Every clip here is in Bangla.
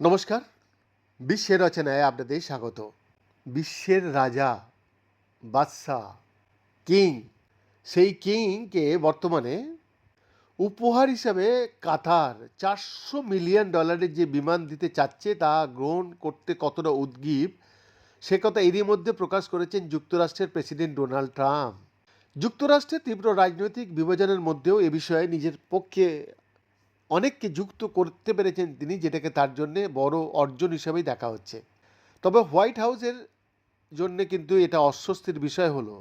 নমস্কার। বিশ্বের রচনায় আপনাদের স্বাগত। বিশ্বের রাজা, বাদশাহ, কিং, সেই কিংকে বর্তমানে উপহার হিসাবে কাতার চারশো মিলিয়ন ডলারের যে বিমান দিতে চাচ্ছে তা গ্রহণ করতে কতটা উদ্গীব, সে কথা এরই মধ্যে প্রকাশ করেছেন যুক্তরাষ্ট্রের প্রেসিডেন্ট ডোনাল্ড ট্রাম্প। যুক্তরাষ্ট্রের তীব্র রাজনৈতিক বিভাজনের মধ্যেও এ বিষয়ে নিজের পক্ষে অনেককে যুক্ত করতে পেরেছেন তিনি, যেটাকে তার জন্যে বড় অর্জন হিসাবেই দেখা হচ্ছে। তবে হোয়াইট হাউসের জন্য কিন্তু এটা অস্বস্তির বিষয় হলো,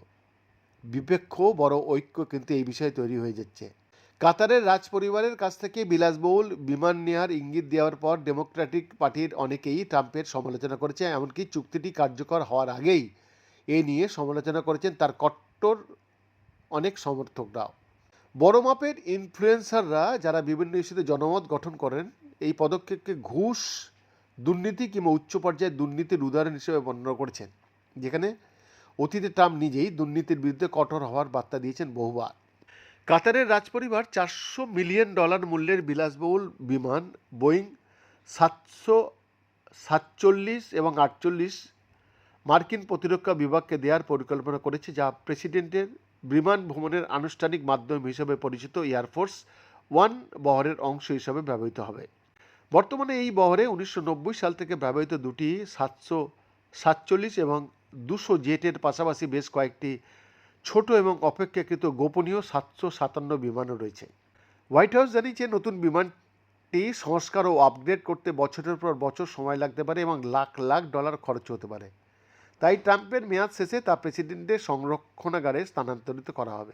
বিপেক্ষ বড় ঐক্য কিন্তু এই বিষয়ে তৈরি হয়ে যাচ্ছে। কাতারের রাজ পরিবারের কাছ থেকে বিলাসবহুল বিমান নেওয়ার ইঙ্গিত দেওয়ার পর ডেমোক্রেটিক পার্টির অনেকেই ট্রাম্পের সমালোচনা করেছে, এমনকি চুক্তিটি কার্যকর হওয়ার আগেই এ নিয়ে সমালোচনা করেছেন তার কট্টর অনেক সমর্থকরাও। বড় মাপের ইনফ্লুয়েন্সাররা যারা বিভিন্ন ইস্যুতে জনমত গঠন করেন, এই পদক্ষেপকে ঘুষ, দুর্নীতি কিংবা উচ্চ পর্যায়ের দুর্নীতির উদাহরণ হিসেবে বর্ণনা করেছেন, যেখানে অতীতে ট্রাম্প নিজেই দুর্নীতির বিরুদ্ধে কঠোর হওয়ার বার্তা দিয়েছেন বহুবার। কাতারের রাজপরিবার চারশো মিলিয়ন ডলার মূল্যের বিলাসবহুল বিমান, বোয়িং, সাতশো সাতচল্লিশ এবং আটচল্লিশ মার্কিন প্রতিরক্ষা বিভাগকে দেওয়ার পরিকল্পনা করেছে, যা প্রেসিডেন্টের বিমান ভ্রমণের আনুষ্ঠানিক মাধ্যম হিসেবে পরিচিত এয়ারফোর্স ওয়ান বহরের অংশ হিসাবে ব্যবহৃত হবে। বর্তমানে এই বহরে উনিশশো নব্বই সাল থেকে ব্যবহৃত দুটি সাতশো সাতচল্লিশ এবং দুশো জেটের পাশাপাশি বেশ কয়েকটি ছোট এবং অপেক্ষাকৃত গোপনীয় সাতশো সাতান্ন বিমানও রয়েছে। হোয়াইট হাউস জানিয়েছে, নতুন বিমানটি সংস্কার ও আপগ্রেড করতে বছরের পর বছর সময় লাগতে পারে এবং লাখ লাখ ডলার খরচ হতে পারে। তাই ট্রাম্পের মেয়াদ শেষে তা প্রেসিডেন্টের সংরক্ষণাগারে স্থানান্তরিত করা হবে।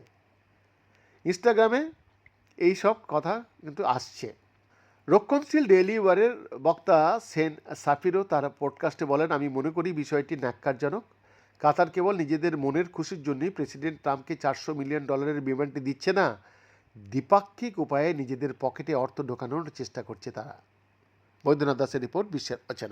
ইনস্টাগ্রামে এই সব কথা কিন্তু আসছে। রক্ষণশীল ডেইলি ওয়ারের বক্তা সেন সাফিরও তার পডকাস্টে বলেন, আমি মনে করি বিষয়টি ন্যাক্কারজনক। কাতার কেবল নিজেদের মনের খুশির জন্যই প্রেসিডেন্ট ট্রাম্পকে চারশো মিলিয়ন ডলারের বিমানটি দিচ্ছে না, দ্বিপাক্ষিক উপায়ে নিজেদের পকেটে অর্থ ঢোকানোর চেষ্টা করছে তারা। বৈদ্যনাথ দাসের রিপোর্ট বিশ্বের অচেনা।